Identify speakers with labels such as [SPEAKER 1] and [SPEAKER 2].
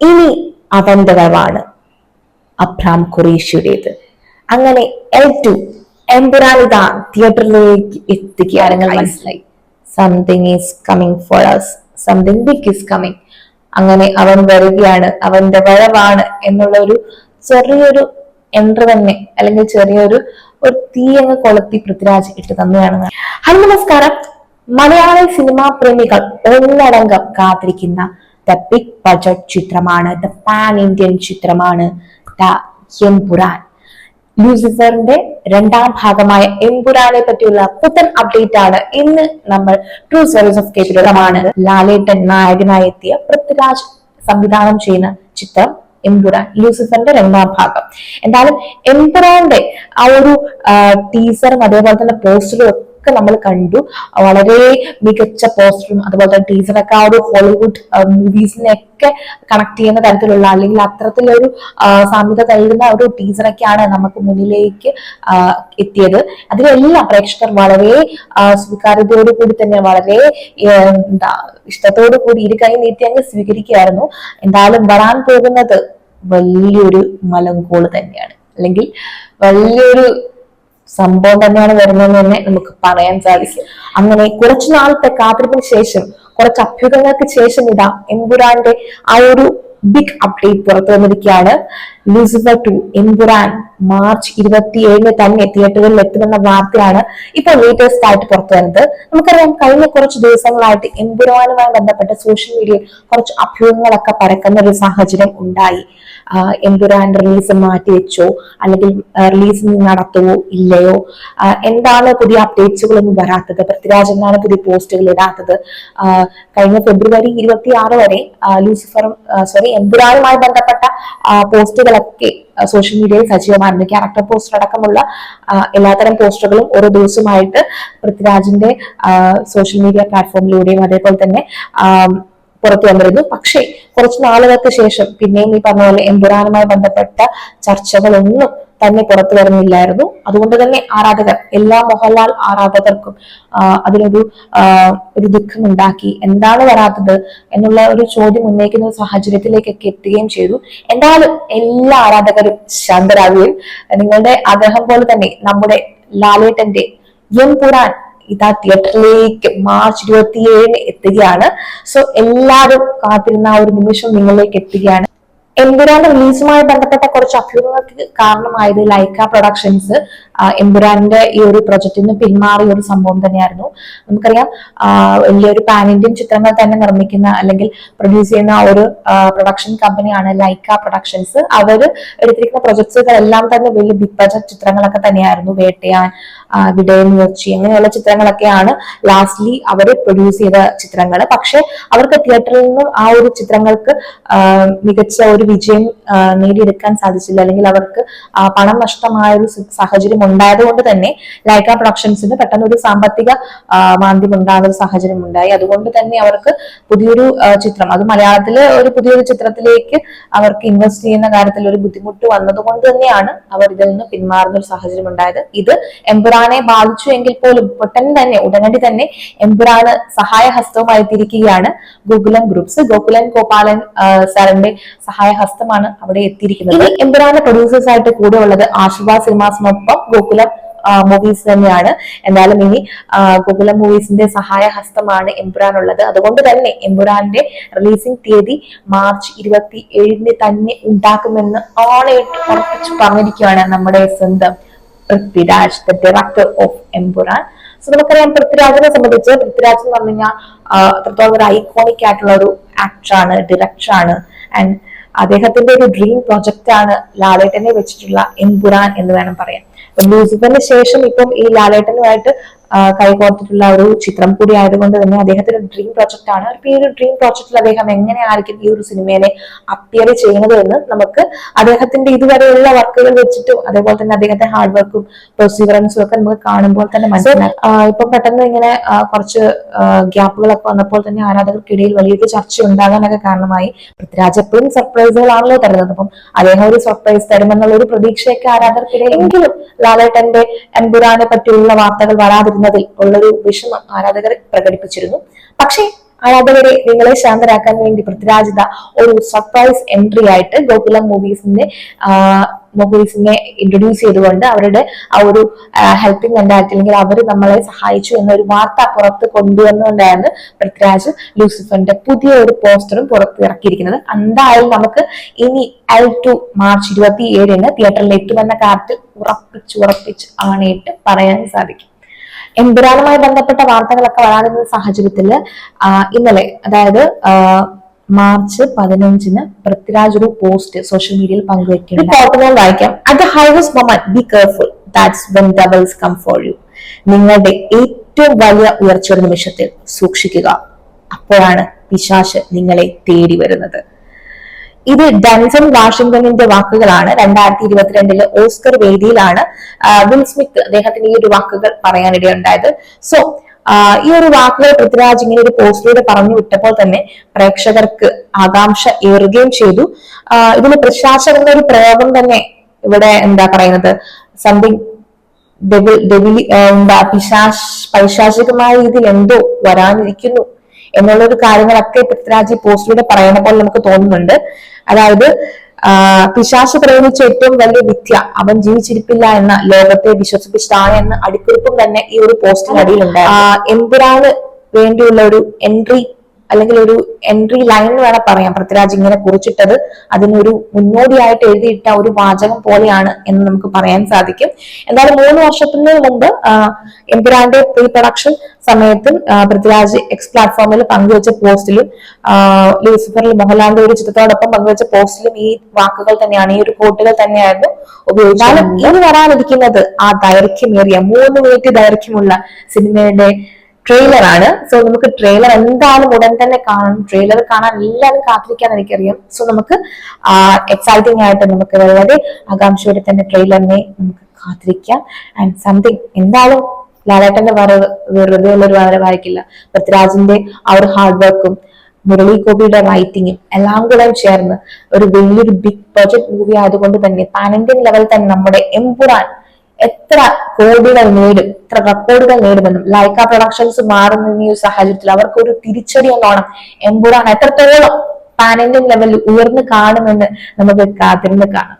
[SPEAKER 1] ഇനി അവന്റെ വരവാണ് അബ്രാം ഖുറേഷിയുടേത് അങ്ങനെ എൽ ടു എംപുരാനിത തിയേറ്ററിലേക്ക് എത്തിക്കുകയാണ് മനസ്സിലായി. Something is coming for us something big is coming അങ്ങനെ അവൻ വരികയാണ്. അവന്റെ വരവാണ് എന്നുള്ള ഒരു ചെറിയൊരു എൻട്രി തന്നെ അല്ലെങ്കിൽ ചെറിയൊരു ഒരു തീ അങ്ങ് കൊളുത്തി പൃഥ്വിരാജ് ഇട്ട് തന്നെയാണ് ഹലോ നമസ്കാരം. മലയാള സിനിമാ പ്രേമികൾ ഒന്നടങ്കം കാത്തിരിക്കുന്ന ദ ബിഗ് ബജറ്റ് ചിത്രമാണ്. ദ പാൻ ഇന്ത്യൻ ചിത്രമാണ്. ദ എംപുരാൻ ലൂസിഫറിന്റെ രണ്ടാം ഭാഗമായ എംപുരാനെ പറ്റിയുള്ള പുത്തൻ അപ്ഡേറ്റ് ആണ് ഇന്ന് നമ്മൾ ട്രൂ സെറീസ് ഓഫ് കേട്ടിടമാണ് ലാലേട്ടൻ നായകനായി എത്തിയ പൃഥ്വിരാജ് സംവിധാനം ചെയ്യുന്ന ചിത്രം എംപുരാൻ ലൂസിഫറിന്റെ രണ്ടാം ഭാഗം. എന്തായാലും എംപുരാന്റെ ആ ഒരു ടീസറും അതേപോലെ തന്നെ പോസ്റ്ററും ഒക്കെ നമ്മൾ കണ്ടു. വളരെ മികച്ച പോസ്റ്ററും അതുപോലെ തന്നെ ടീച്ചറൊക്കെ ആ ഒരു ഹോളിവുഡ് മൂവീസിനെയൊക്കെ കണക്ട് ചെയ്യുന്ന തരത്തിലുള്ള അല്ലെങ്കിൽ അത്തരത്തിലൊരു സാമ്യത തരുന്ന ഒരു ടീച്ചറൊക്കെയാണ് നമുക്ക് മുന്നിലേക്ക് എത്തിയത്. അതിലെല്ലാം പ്രേക്ഷകർ വളരെ സ്വീകാര്യതയോടു കൂടി തന്നെ വളരെ എന്താ ഇഷ്ടത്തോടു കൂടി ഇരു കൈ നീട്ടി അങ്ങ് സ്വീകരിക്കുകയായിരുന്നു. എന്തായാലും വരാൻ പോകുന്നത് വലിയൊരു മലങ്കോൾ തന്നെയാണ്. അല്ലെങ്കിൽ വലിയൊരു സംഭവം തന്നെയാണ് വരുന്നതെന്ന് തന്നെ നമുക്ക് പറയാൻ സാധിക്കും. അങ്ങനെ കുറച്ചു നാളത്തെ കാത്തിരിപ്പിന് ശേഷം കുറച്ച് അഭ്യൂഹങ്ങൾക്ക് ശേഷം ഇതാ എമ്പുരാന്റെ ആ ഒരു ബിഗ് അപ്ഡേറ്റ് പുറത്തു വന്നിരിക്കുകയാണ്. ലൂസിഫർ ടു എമ്പുരാൻ മാർച്ച് ഇരുപത്തിയേഴിന് തന്നെ തിയേറ്ററുകളിൽ എത്തുമെന്ന വാർത്തയാണ് ഇപ്പോൾ ലേറ്റസ്റ്റ് ആയിട്ട് പുറത്തു വരുന്നത്. നമുക്കറിയാം കഴിഞ്ഞ കുറച്ച് ദിവസങ്ങളായിട്ട് എമ്പുരാനുമായി ബന്ധപ്പെട്ട സോഷ്യൽ മീഡിയയിൽ കുറച്ച് അഭ്യൂഹങ്ങളൊക്കെ പരക്കുന്ന ഒരു സാഹചര്യം ഉണ്ടായി. എൻപുരാൻ റിലീസ് മാറ്റി വെച്ചോ അല്ലെങ്കിൽ റിലീസ് നടത്തുവോ ഇല്ലയോ? എന്താണ് പുതിയ അപ്ഡേറ്റ്സുകളൊന്നും വരാത്തത്? പൃഥ്വിരാജ് എന്നാണ് പുതിയ പോസ്റ്റുകൾ ഇടാത്തത്. കഴിഞ്ഞ ഫെബ്രുവരി ഇരുപത്തി ആറ് വരെ ലൂസിഫറും സോറി എൻപുരാനുമായി ബന്ധപ്പെട്ട ആഹ് പോസ്റ്റുകളൊക്കെ സോഷ്യൽ മീഡിയയിൽ സജീവമായിരുന്നു. ക്യാരക്ടർ പോസ്റ്റർ അടക്കമുള്ള എല്ലാത്തരം പോസ്റ്ററുകളും ഓരോ ദിവസമായിട്ട് പൃഥ്വിരാജിന്റെ സോഷ്യൽ മീഡിയ പ്ലാറ്റ്ഫോമിലൂടെയും അതേപോലെ തന്നെ പുറത്തു വന്നിരുന്നു. പക്ഷേ കുറച്ച് നാളുകൾക്ക് ശേഷം പിന്നെയും ഈ പറഞ്ഞ പോലെ എമ്പുരാനുമായി ബന്ധപ്പെട്ട ചർച്ചകളൊന്നും തന്നെ പുറത്തു വരുന്നില്ലായിരുന്നു. അതുകൊണ്ട് തന്നെ ആരാധകർ എല്ലാ മോഹൻലാൽ ആരാധകർക്കും അതിനൊരു ഒരു ദുഃഖം ഉണ്ടാക്കി. എന്താണ് വരാത്തത് എന്നുള്ള ഒരു ചോദ്യം ഉന്നയിക്കുന്ന സാഹചര്യത്തിലേക്കൊക്കെ എത്തുകയും ചെയ്തു. എന്തായാലും എല്ലാ ആരാധകരും ശാന്തരാകുകയും നിങ്ങളുടെ ആഗ്രഹം പോലെ തന്നെ നമ്മുടെ ലാലേട്ടന്റെ എംപുരാൻ ഇതാ തിയേറ്ററിലേക്ക് മാർച്ച് ഇരുപത്തിയേഴിന് എത്തുകയാണ്. സോ എല്ലാവരും കാത്തിരുന്ന ആ ഒരു നിമിഷം നിങ്ങളിലേക്ക് എത്തുകയാണ്. എമ്പുരാന്റെ റിലീസുമായി ബന്ധപ്പെട്ട കുറച്ച് അഭ്യൂഹങ്ങൾക്ക് കാരണമായത് ലൈക്ക പ്രൊഡക്ഷൻസ് എംപുരാന്റെ ഈ ഒരു പ്രൊജക്റ്റിൽ നിന്ന് പിന്മാറിയ ഒരു സംഭവം തന്നെയായിരുന്നു. നമുക്കറിയാം വലിയൊരു പാൻ ഇന്ത്യൻ ചിത്രങ്ങൾ തന്നെ നിർമ്മിക്കുന്ന അല്ലെങ്കിൽ പ്രൊഡ്യൂസ് ചെയ്യുന്ന ഒരു പ്രൊഡക്ഷൻ കമ്പനിയാണ് ലൈക്ക പ്രൊഡക്ഷൻസ് അവർ എടുത്തിരിക്കുന്ന പ്രൊജക്ട്സുകൾ എല്ലാം തന്നെ വലിയ ബിഗ് ബജറ്റ് ചിത്രങ്ങളൊക്കെ തന്നെയായിരുന്നു വേട്ടയാൻ മുർച്ചി അങ്ങനെയുള്ള ചിത്രങ്ങളൊക്കെയാണ് ലാസ്റ്റ്ലി അവർ പ്രൊഡ്യൂസ് ചെയ്ത ചിത്രങ്ങൾ പക്ഷെ അവർക്ക് തിയേറ്ററിൽ നിന്നും ആ ഒരു ചിത്രങ്ങൾക്ക് മികച്ച ഒരു വിജയം നേടിയെടുക്കാൻ സാധിച്ചില്ല. അല്ലെങ്കിൽ അവർക്ക് പണം നഷ്ടമായ ഒരു സാഹചര്യം ഉണ്ടായതുകൊണ്ട് തന്നെ ലൈക്ക പ്രൊഡക്ഷൻസിന് പെട്ടെന്ന് ഒരു സാമ്പത്തിക മാന്ദ്യം ഉണ്ടാകുന്ന ഒരു സാഹചര്യം ഉണ്ടായി. അതുകൊണ്ട് തന്നെ അവർക്ക് പുതിയൊരു ചിത്രം അത് മലയാളത്തിലെ ഒരു പുതിയൊരു ചിത്രത്തിലേക്ക് അവർക്ക് ഇൻവെസ്റ്റ് ചെയ്യുന്ന കാര്യത്തിൽ ഒരു ബുദ്ധിമുട്ട് വന്നതുകൊണ്ട് തന്നെയാണ് അവർ ഇതിൽ നിന്ന് പിന്മാറുന്ന ഒരു സാഹചര്യം ഉണ്ടായത്. ഇത് എംപുരാനെ ബാധിച്ചു എങ്കിൽ പോലും പെട്ടെന്ന് തന്നെ ഉടനടി തന്നെ എംപുരാന് സഹായഹസ്തവുമായി തിരിക്കുകയാണ് ഗോകുലം ഗ്രൂപ്പ്സ്. ഗോകുലൻ ഗോപാലൻ സാറിന്റെ സഹായഹസ്തമാണ് അവിടെ എത്തിയിരിക്കുന്നത്. ഇനി പ്രൊഡ്യൂസേഴ്സ് ആയിട്ട് കൂടെ ഉള്ളത് ആശീർവാദ് സിനിമാസിനൊപ്പം ഗോകുലം മൂവീസ് തന്നെയാണ്. എന്നാലും ഇനി ഗോകുലം മൂവീസിന്റെ സഹായ ഹസ്തമാണ് ഉള്ളത് അതുകൊണ്ട് തന്നെ എംപുരാന്റെ റിലീസിംഗ് തീയതി മാർച്ച് ഇരുപത്തി ഏഴിന് തന്നെ ഉണ്ടാക്കുമെന്ന് ഓണയിട്ട് ഉറപ്പിച്ച് പറഞ്ഞിരിക്കുകയാണ് നമ്മുടെ സ്വന്തം Prithviraj the director of Empuraan so നമുക്കറിയാം പൃഥ്വിരാജിനെ സംബന്ധിച്ച് പൃഥ്വിരാജ് എന്ന് പറഞ്ഞു കഴിഞ്ഞാൽ അത്രത്തോളം ഒരു ഐക്കോണിക് ആയിട്ടുള്ള ഒരു ആക്ടറാണ് ഡയറക്ടറാണ് ആൻഡ് അദ്ദേഹത്തിന്റെ ഒരു ഡ്രീം പ്രൊജക്റ്റ് ആണ് ലാലേട്ടനെ വെച്ചിട്ടുള്ള എംപുരാൻ എന്ന് വേണം പറയാം ലൂസിഫറിന് ശേഷം ഇപ്പം ഈ ലാലേട്ടനുമായിട്ട് കൈകോർത്തിട്ടുള്ള ഒരു ചിത്രം കൂടി ആയതുകൊണ്ട് തന്നെ അദ്ദേഹത്തിന്റെ ഡ്രീം പ്രോജക്റ്റ് ആണ്. ഈ ഒരു ഡ്രീം പ്രോജക്റ്റിൽ അദ്ദേഹം എങ്ങനെയായിരിക്കും ഈ ഒരു സിനിമയെ അപ്പിയർ ചെയ്യുന്നത് എന്ന് നമുക്ക് അദ്ദേഹത്തിന്റെ ഇതുവരെയുള്ള വർക്കുകൾ വെച്ചിട്ടും അതേപോലെ തന്നെ അദ്ദേഹത്തെ ഹാർഡ് വർക്കും പെർസീവറൻസും ഒക്കെ നമുക്ക് കാണുമ്പോൾ തന്നെ മനസ്സിലാക്കാം. ഇപ്പൊ പെട്ടെന്ന് ഇങ്ങനെ കുറച്ച് ഗ്യാപ്പുകളൊക്കെ വന്നപ്പോൾ തന്നെ ആരാധകർക്കിടയിൽ വലിയൊരു ചർച്ച ഉണ്ടാകാനൊക്കെ കാരണമായി. പൃഥ്വിരാജ് എപ്പോഴും സർപ്രൈസുകളാണല്ലോ തരുന്നത്. അപ്പം അദ്ദേഹം ഒരു സർപ്രൈസ് തരുമെന്നുള്ള ഒരു പ്രതീക്ഷയൊക്കെ ആരാധകർക്കിടയിൽ എങ്കിലും ലാലേട്ടന്റെ എംപുരാനെ പറ്റിയുള്ള വാർത്തകൾ വരാതിരുന്നതിൽ ഉള്ളൊരു വിഷമം ആരാധകർ പ്രകടിപ്പിച്ചിരുന്നു. പക്ഷേ ആരാധകരെ നിങ്ങളെ ശാന്തരാക്കാൻ വേണ്ടി പൃഥ്വിരാജിത ഒരു സർപ്രൈസ് എൻട്രി ആയിട്ട് ഗോകുലം മൂവീസിന്റെ മൂവീസിനെ ഇൻട്രൊഡ്യൂസ് ചെയ്തുകൊണ്ട് അവരുടെ ആ ഒരു ഹെൽപ്പിംഗ് മെന്റാലിറ്റി അല്ലെങ്കിൽ അവർ നമ്മളെ സഹായിച്ചു എന്നൊരു വാർത്ത പുറത്ത് കൊണ്ടുവന്നുകൊണ്ടായിരുന്നു പൃഥ്വിരാജ് ലൂസിഫറിന്റെ പുതിയ ഒരു പോസ്റ്ററും പുറത്തിറക്കിയിരിക്കുന്നത് എന്തായാലും നമുക്ക് ഇനി എൽ ടു മാർച്ച് ഇരുപത്തി ഏഴിന് തിയേറ്ററിൽ എത്തുമെന്ന കാര്യത്തിൽ ഉറപ്പിച്ച് ഉറപ്പിച്ച് ആണയിട്ട് പറയാൻ സാധിക്കും. എമ്പുരാനുമായി ബന്ധപ്പെട്ട വാർത്തകളൊക്കെ വരാതിരുന്ന സാഹചര്യത്തിൽ ഇന്നലെ അതായത് മാർച്ച് പതിനഞ്ചിന് പൃഥ്വിരാജ് ഒരു പോസ്റ്റ് സോഷ്യൽ മീഡിയയിൽ പങ്കുവയ്ക്കുന്നു ഞാൻ വായിക്കാം. At the moment be careful that's when doubles come for you നിങ്ങളുടെ ഏറ്റവും വലിയ ഉയർച്ചയുടെ നിമിഷത്തിൽ സൂക്ഷിക്കുക. അപ്പോഴാണ് പിശാശ് നിങ്ങളെ തേടി വരുന്നത്. ഇത് ഡൻസൺ വാഷിംഗ്ടണിന്റെ വാക്കുകളാണ്. രണ്ടായിരത്തി ഇരുപത്തിരണ്ടിൽ ഓസ്കർ വേദിയിലാണ് വിൻസ്മിത്ത് അദ്ദേഹത്തിന് ഈ ഒരു വാക്കുകൾ പറയാനിടയുണ്ടായത് സോ ഈ ഒരു വാക്കുകൾ പൃഥ്വിരാജ് ഇങ്ങനെ ഒരു പോസ്റ്റിലൂടെ പറഞ്ഞു വിട്ടപ്പോൾ തന്നെ പ്രേക്ഷകർക്ക് ആകാംക്ഷ ഏറുകയും ചെയ്തു. ഇതിന് പ്രശാസൻ എന്നൊരു പ്രയോഗം തന്നെ ഇവിടെ എന്താ പറയുന്നത്? സംതിങ് ഡെവിൽ ഡെവിലി എന്താ പിശാശ് പൈശാചികമായ രീതിയിൽ എന്തോ വരാനിരിക്കുന്നു. എന്നുള്ളൊരു കാര്യങ്ങളൊക്കെ പൃഥ്വിരാജ് ഈ പോസ്റ്റിലൂടെ പറയുന്ന പോലെ നമുക്ക് തോന്നുന്നുണ്ട്. അതായത് ആ, പിശാച് പ്രയോഗിച്ച ഏറ്റവും വലിയ വിദ്യ അവൻ ജീവിച്ചിരിപ്പില്ല എന്ന ലോകത്തെ വിശ്വസിപ്പിച്ചതാണ് എന്ന അടിക്കുറിപ്പും തന്നെ ഈ ഒരു പോസ്റ്റിനടിയിലുണ്ട് എമ്പുരാന് വേണ്ടിയുള്ള ഒരു എൻട്രി അല്ലെങ്കിൽ ഒരു എൻട്രി ലൈൻ എന്ന് വേണം പറയാം. പൃഥ്വിരാജ് ഇങ്ങനെ കുറിച്ചിട്ടത് അതിനൊരു മുന്നോടിയായിട്ട് എഴുതിയിട്ട ഒരു വാചകം പോലെയാണ് എന്ന് നമുക്ക് പറയാൻ സാധിക്കും. എന്തായാലും മൂന്ന് വർഷത്തിന് മുമ്പ് എംപുരാന്റെ പ്രീ പ്രൊഡക്ഷൻ സമയത്തും പൃഥ്വിരാജ് എക്സ് പ്ലാറ്റ്ഫോമിൽ പങ്കുവച്ച പോസ്റ്റിലും ലൂസിഫറിൽ മോഹൻലാലിന്റെ ഒരു ചിത്രത്തോടൊപ്പം പങ്കുവച്ച പോസ്റ്റിലും ഈ വാക്കുകൾ തന്നെയാണ് ഈ ഒരു കോട്ടുകൾ തന്നെയായിരുന്നു ഉപയോഗിച്ചാലും ഇനി വരാനിരിക്കുന്നത് ആ ദൈർഘ്യമേറിയ മൂന്ന് മിനിറ്റ് ദൈർഘ്യമുള്ള സിനിമയുടെ ട്രെയിലർ ആണ്. സോ നമുക്ക് ട്രെയിലർ എന്തായാലും ഉടൻ തന്നെ കാണണം ട്രെയിലർ കാണാൻ എല്ലാവരും കാത്തിരിക്കാൻ എനിക്കറിയാം. സോ നമുക്ക് എക്സൈറ്റിംഗ് ആയിട്ട് നമുക്ക് വളരെ ആകാംക്ഷയോടെ തന്നെ ട്രെയിലറിനെ നമുക്ക് കാത്തിരിക്കാം. ആൻഡ് സംതിങ് എന്തായാലും ലാലേട്ടന്റെ വരവ് വെറുതെ ഉള്ളൊരു വരവായിരിക്കില്ല പൃഥ്വിരാജിന്റെ ആ ഒരു ഹാർഡ് വർക്കും മുരളി ഗോപിയുടെ റൈറ്റിങ്ങും എല്ലാം കൂടെ ചേർന്ന് ഒരു വലിയൊരു ബിഗ് ബഡ്ജറ്റ് മൂവി ആയതുകൊണ്ട് തന്നെ പാൻ ലെവൽ തന്നെ നമ്മുടെ എംപുറാൻ എത്ര കോടികൾ നേടും എത്ര റെക്കോർഡുകൾ നേടുമെന്നും ലൈക്ക പ്രൊഡക്ഷൻസ് മാറുന്ന ഈ സാഹചര്യത്തിൽ അവർക്ക് ഒരു തിരിച്ചടി എന്നോണം എംപുറാൻ എത്രത്തോളം ഇന്ത്യൻ ലെവലിൽ ഉയർന്നു കാണുമെന്ന് നമുക്ക് കാത്തിരുന്ന് കാണാം.